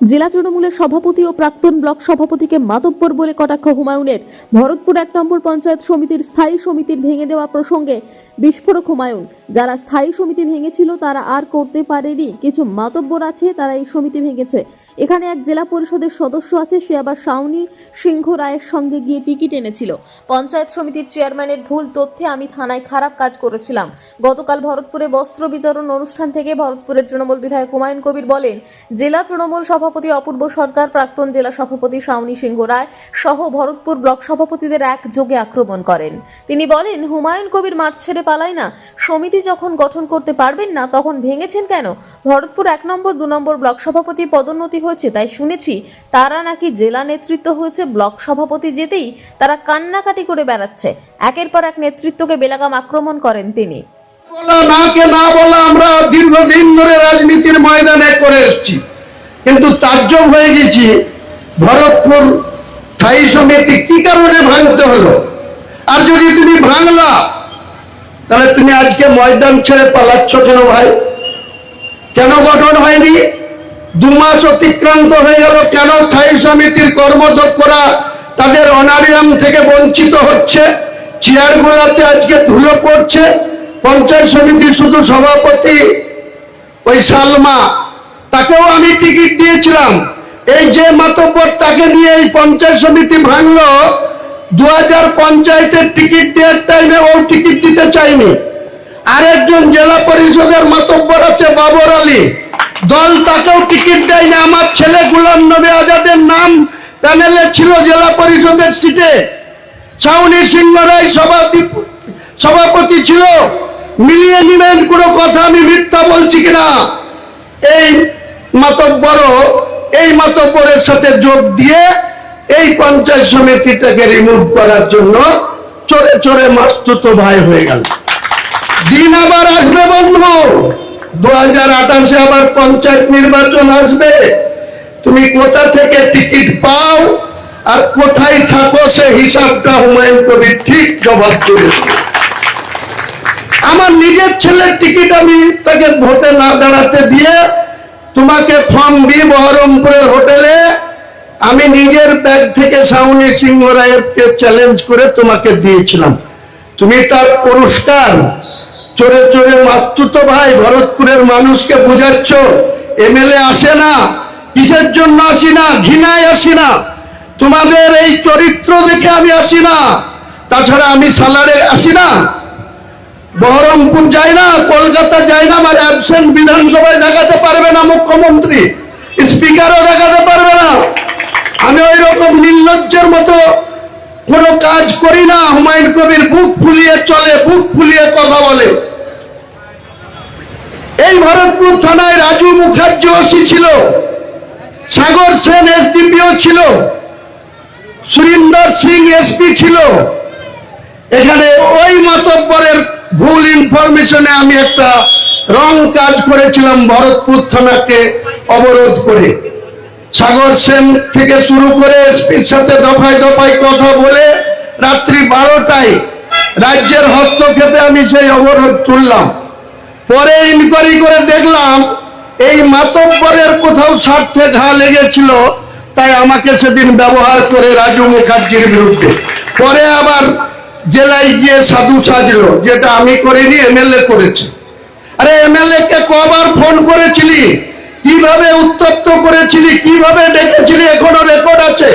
জেলা তৃণমূলের সভাপতি ও প্রাক্তন ব্লক সভাপতিকে মাতব্বর বলে কটাক্ষ হুমায়ুনের। ভরতপুর এক নম্বর পঞ্চায়েত সমিতির স্থায়ী সমিতির ভেঙে দেওয়া প্রসঙ্গে বিস্ফোরক হুমায়ুন। যারা স্থায়ী সমিতি ভেঙেছিল, তারা আর করতে পারেনি। কিছু মাতব্বর আছে, তারা এই সমিতি ভেঙেছে। এখানে এক জেলা পরিষদের সদস্য আছে, সে আবার সাউনি সিংহ রায়ের সঙ্গে গিয়ে টিকিট এনেছিল। পঞ্চায়েত সমিতির চেয়ারম্যানের ভুল তথ্যে আমি থানায় খারাপ কাজ করেছিলাম। গতকাল ভরতপুরে বস্ত্র বিতরণ অনুষ্ঠান থেকে ভরতপুরের তৃণমূল বিধায়ক হুমায়ুন কবির বলেন, জেলা তৃণমূল সভাপতি অপূর্ব সরকার প্রাক্তন জেলা সভাপতি শাওনি সিংহ রায় সহ ভরতপুর ব্লক সভাপতিদের একযোগে আক্রমণ করেন। তিনি বলেন, হুমায়ুন কবির মাঠ ছেড়ে পালায় না। সমিতি যখন গঠন করতে পারবেন না, তখন ভেঙেছেন কেন? ভরতপুর এক নম্বর, দু নম্বর ব্লক সভাপতি পদোন্নতি হয়েছে, তাই শুনেছি তারা নাকি জেলা নেতৃত্ব হয়েছে, ব্লক সভাপতি যেতেই তারা কান্নাকাটি করে বেড়াচ্ছে। একের পর এক নেতৃত্বকে বেলাগাম আক্রমণ করেন তিনি। বলা না কে না বলা আমরা দীর্ঘদিন ধরে রাজনীতির ময়দানে করে এসেছি। কিন্তু তাজ্জব হয়ে গেছি। ভরতপুর স্থায়ী সমিতি কি কারণে ভাঙতে হলো? আর যদি তুমি ভাঙলা, তাহলে তুমি আজকে ময়দান ছেড়ে পালাচ্ছ কেন ভাই? কেন গঠন হয়নি? দু মাস অতিক্রান্ত হয়ে গেল, কেন স্থায়ী সমিতির কর্মদক্ষরা তাদের অনারিয়াম থেকে বঞ্চিত হচ্ছে? চেয়ারগুলোতে আজকে ধুলো পড়ছে। পঞ্চায়েত সমিতির শুধু সভাপতি ওই সালমা তাকেও আমি টিকিট দিয়েছিলাম। এই যে মাতব্বর, তাকে নিয়ে এই পঞ্চায়েত সমিতি ভাঙলো দু হাজার পঞ্চায়েতের টিকিট দেওয়ার টাইমে ও টিকিট দিতে চাইনি আরেকজন জেলা পরিষদের মাতব্বর আছে বাবর আলী। দল তাকেও টিকিট দেয়নি। আমার ছেলে গুলাম নবী আজাদের নাম প্যানেলে ছিল জেলা পরিষদের সিটে। ছাউনি সিংহ রায় সভাপতি সভাপতি ছিল। মিলিয়ে নিবেন কোনো কথা আমি মিথ্যা বলছি কিনা? এই মাতব্বর, এই মাতব্বরের সাথে যোগ দিয়ে এই পঞ্চায়েত সমিতিটাকে রিমুভ করার জন্য চড়ে চড়ে মাস্তুত ভাই হয়ে গেল। দিন আবার আসবে বন্ধু। দু হাজার আঠাশে আবার পঞ্চায়েত নির্বাচন আসবে। তুমি কোথা থেকে টিকিট পাও আর কোথায় থাকো সে হিসাবটা হুমায়ুন কবির ঠিক জবাব করে আমার নিজের ছেলের টিকিট আমি তাকে ভোটে না দাঁড়াতে দিয়ে তোমাকে ফর্ম দিয়ে বহরমপুরের হোটেলে আমি নিজের ব্যাগ থেকে সাউনি সিংহ রায়েরকে চ্যালেঞ্জ করে তোমাকে দিয়েছিলাম। তুমি তার পুরস্কার, চোরে চোরে মাস্তুত ভাই, ভরতপুরের মানুষকে বোঝাচ্ছ, এমএলএ আসে না, কিসের জন্য আসি না, ঘৃণায় আসি না, তোমাদের এই চরিত্র দেখে আমি আসি না, তাছাড়া আমি সালারে আসি না। বহরমপুর যায় না, কলকাতা যায় না, আমার অ্যাবসেন্ট বিধানসভায় দেখাতে পারবে না মুখ্যমন্ত্রী। স্পিকারও দেখাতে পারবে না। আমি ওই রকম নির্লজ্জের মতো কোনো কাজ করি না, হুমায়ুন কবির বুক ফুলিয়ে চলে, বুক ফুলিয়ে কথা বলে। এই ভরতপুর থানায় রাজু মুখার্জি ওসি ছিল, সাগর সেন এসডিপিও ছিল, সুরিন্দর সিং এসপি ছিল। এখানে ওই মাতব্বরের ভুল ইনফরমেশনে আমি একটা রং কাজ করেছিলাম ভরতপুর থানাকে অবরোধ করে। সাগর সেন থেকে শুরু করে এসপির সাথে দফায় দফায় কথা বলে রাত্রি বারোটায় রাজ্যের হস্তক্ষেপে আমি সেই অবরোধ তুললাম। পরে ইনকোয়ারি করে দেখলাম এই মাতব্বরের কোথাও স্বার্থে ঘা লেগেছিল, তাই আমাকে সেদিন ব্যবহার করে রাজু মুখার্জির বিরুদ্ধে। পরে আবার জেলায় গিয়ে সাধু সাজল, যেটা আমি করিনি, এমএলএ করেছে। আরে এমএলএ কে কবার ফোন করেছিলি? কীভাবে উত্তপ্ত করেছিলি? কীভাবে ডেকেছিলি? এখনও রেকর্ড আছে।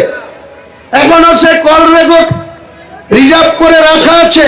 এখনও সে কল রেকর্ড রিজার্ভ করে রাখা আছে।